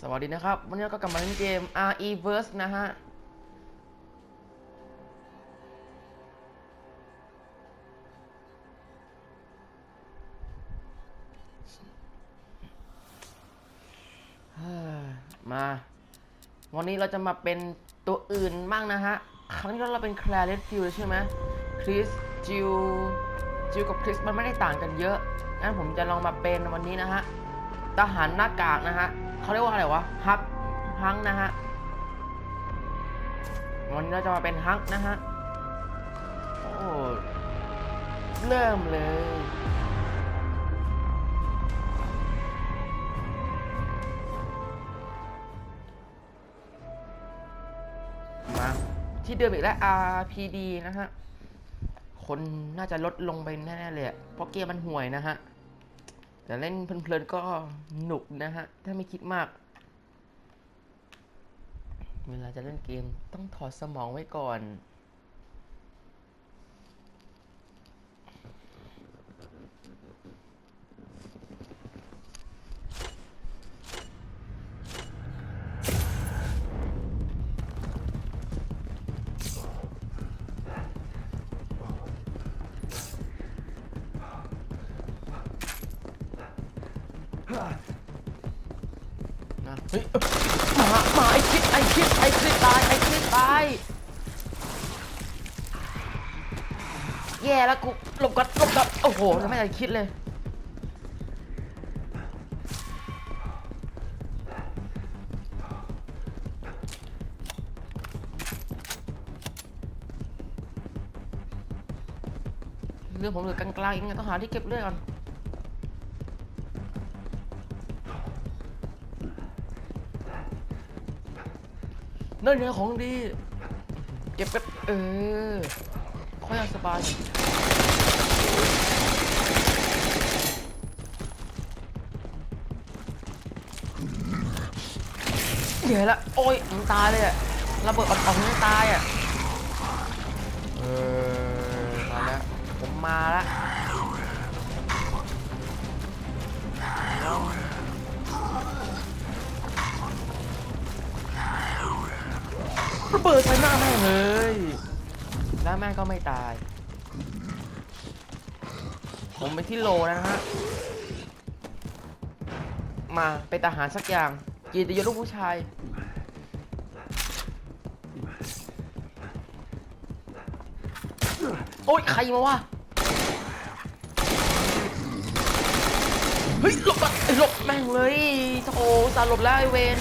สวัสดีนะครับ วันนี้ก็กลับมาเล่นเกม RE Verse นะฮะ มา วันนี้เราจะมาเป็นตัวอื่นบ้างนะฮะ ครั้งที่เราเป็นแคลร์เลดฟิลใช่ไหมคริส จิว จิวกับคริสมันไม่ได้ต่างกันเยอะ งั้นผมจะลองมาเป็นวันนี้นะฮะ ทหารหน้ากากนะฮะ เขาเรียกว่าอะไรวะฮักฮังนะฮะวันนี้เราจะมาเป็นฮักนะฮะโอ้เริ่มเลยมาที่เดิมอีกแล้ว RPD นะฮะ คนน่าจะลดลงไปแน่ๆเลยเพราะเกมมันห่วยนะฮะ แต่เล่นเพลินๆก็หนุกนะฮะ ถ้าไม่คิดมาก เวลาจะเล่นเกมต้องถอดสมองไว้ก่อน นะเฮ้ยเอ้ามามาไอคิดไอคิดไอคิดตายไอคิดตายแย่แล้วกูหลบกันหลบกันโอ้โหจะไม่ได้คิดเลยเรื่องผมเหลือกลางๆเองอะต้องหาที่เก็บเลือดก่อน นั่นไงของดี เก็บกันเออค่อยสบายเดี๋ยวละโอ้ยมันตายเลยอะระเบิดอ่อนๆมันตายอะเออมาแล้วผมมาแล้ว ระเบิดใส่หน้าแม่งเลยแล้วแม่งก็ไม่ตาย ผมไปที่โลแล้วนะฮะ มาเป็นทหารสักอย่างกียรติยศลูกผู้ชายโอ๊ยใครมาวะ เฮ้ยหลบอนไอ้หลบแม่งเลยโธ่สารหลบแล้วไอเวน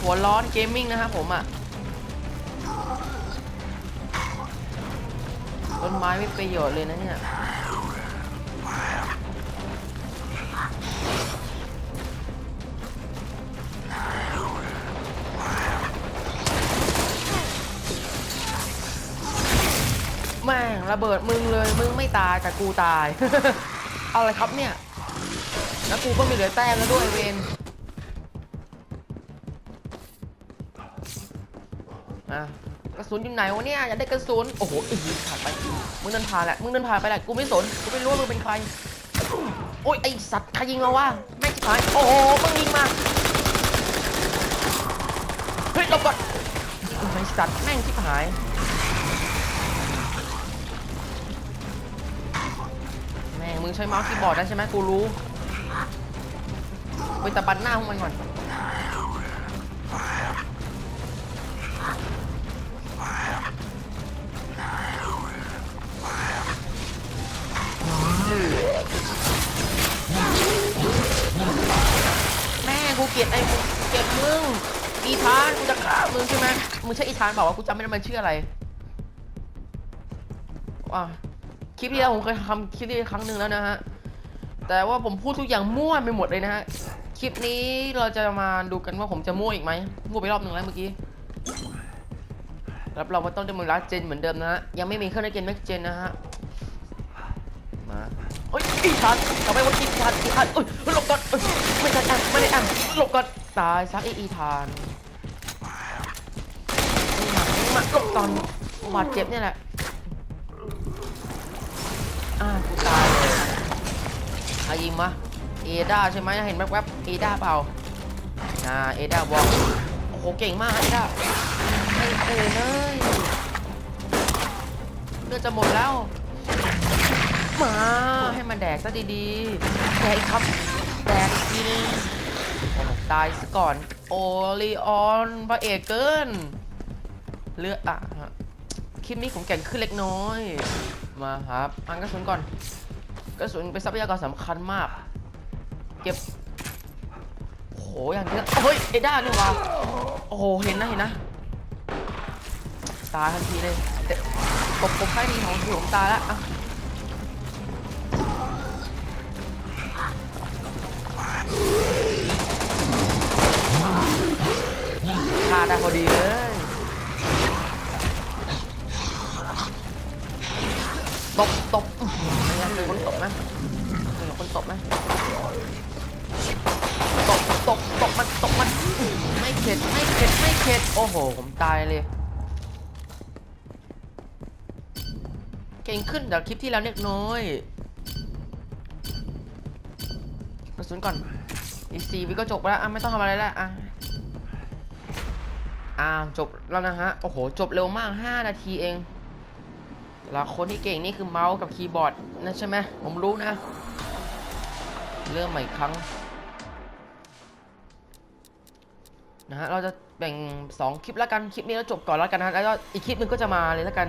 หัวร้อนเกมมิ่งนะครับผมอะ ต้นไม้ไม่ประโยชน์เลยนะเนี่ยแม่งระเบิดมึงเลยมึงไม่ตายแต่กูตาย เอาอะไรครับเนี่ย แล้วกูก็มีเหลือแต้มแล้วด้วยเวนอะ กระสุนอยู่ไหนวะเนี่ยอยากได้กระสุนโอ้โหอีกผ่านไปมึงเดินผ่านแหละมึงเดินผ่านไปแหละกูไม่สนกูไม่รู้ว่ามึงเป็นใครโอ้ยไอสัตว์ใครยิงเราวะแม่งชิบหายโอ้โหมึงยิงมาเฮ้ยหลบก่อนไอสัตว์แม่งชิบหายแม่งมึงใช้เมาส์คีย์บอร์ดได้ใช่ไหมกูรู้ไปตะบันหน้าพวกมันก่อน งอีธานกูจะฆ่ามึงใช่ไหมมึงใช่อีธานบอกว่ากูจำไม่ได้มันชื่ออะไรว้าคลิปที่แล้วผมเคยทำคลิปนี้ครั้งหนึ่งแล้วนะฮะแต่ว่าผมพูดทุกอย่างมั่วไปหมดเลยนะฮะคลิปนี้เราจะมาดูกันว่าผมจะมั่วอีกไหมมั่วไปรอบหนึ่งแล้วเมื่อกี้รับรองว่าต้องได้มือรัดเจนเหมือนเดิมนะฮะยังไม่มีเครื่องเล่นเกมแม็กเจนนะฮะ อีธานทำไมว่าอีธานอีธานเอ้ยหลบก่อนเอ้ยไม่ทันอะไม่ได้อะหลบก่อนตายซักไออีธานนี่มาหลบก่อนบาดเจ็บเนี่ยแหละอ่ากูตายเลยใครยิงมาเอด้าใช่ไหมเห็นแวบๆเอด้าเปล่านะเอด้าบอกโอ้โหเก่งมากเอด้าไม่เอ่ยเลยเลือดจะหมดแล้ว มา ให้มันแดกซะดีๆแดกอีกครับ แดกอีกทีนึงตายซะก่อน โอลีออนพระเอกเกิน เลือดอะฮะคลิปนี้ผมแก่งขึ้นเล็กน้อย มาครับอันกระสุนก่อน กระสุนเป็นทรัพยากรสำคัญมาก เก็บโอ้โหอย่างนี้เฮ้ย เอด้านี่วะโอ้โห เห็นนะ เห็นนะ ตายทันทีเลยแต่กบกบไข่ดีของผมตายล้วอะ ฆ่าได้พอดีเลยตบตบอื้อหือเป็นไงเป็นคนตบไหมเป็นคนตบไหมตบตบตบมันตบมันไม่เข็ดไม่เข็ดไม่เข็ดโอ้โห ผมตายเลย เก่งขึ้นจากคลิปที่แล้วเล็กน้อย ระสุนก่อน อีกสี่วิก็จบแล้วอะไม่ต้องทำอะไรแล้วอะอ่าจบแล้วนะฮะ โอ้โห จบเร็วมาก 5 นาทีเองแล้วคนที่เก่งนี่คือเมาส์กับคีย์บอร์ดนะใช่ไหมผมรู้นะ เริ่มใหม่อีกครั้งนะฮะเราจะแบ่ง 2 คลิปแล้วกัน คลิปนี้เราจบก่อนแล้วกันนะแล้วอีกคลิปหนึงก็จะมาเลยแล้วกัน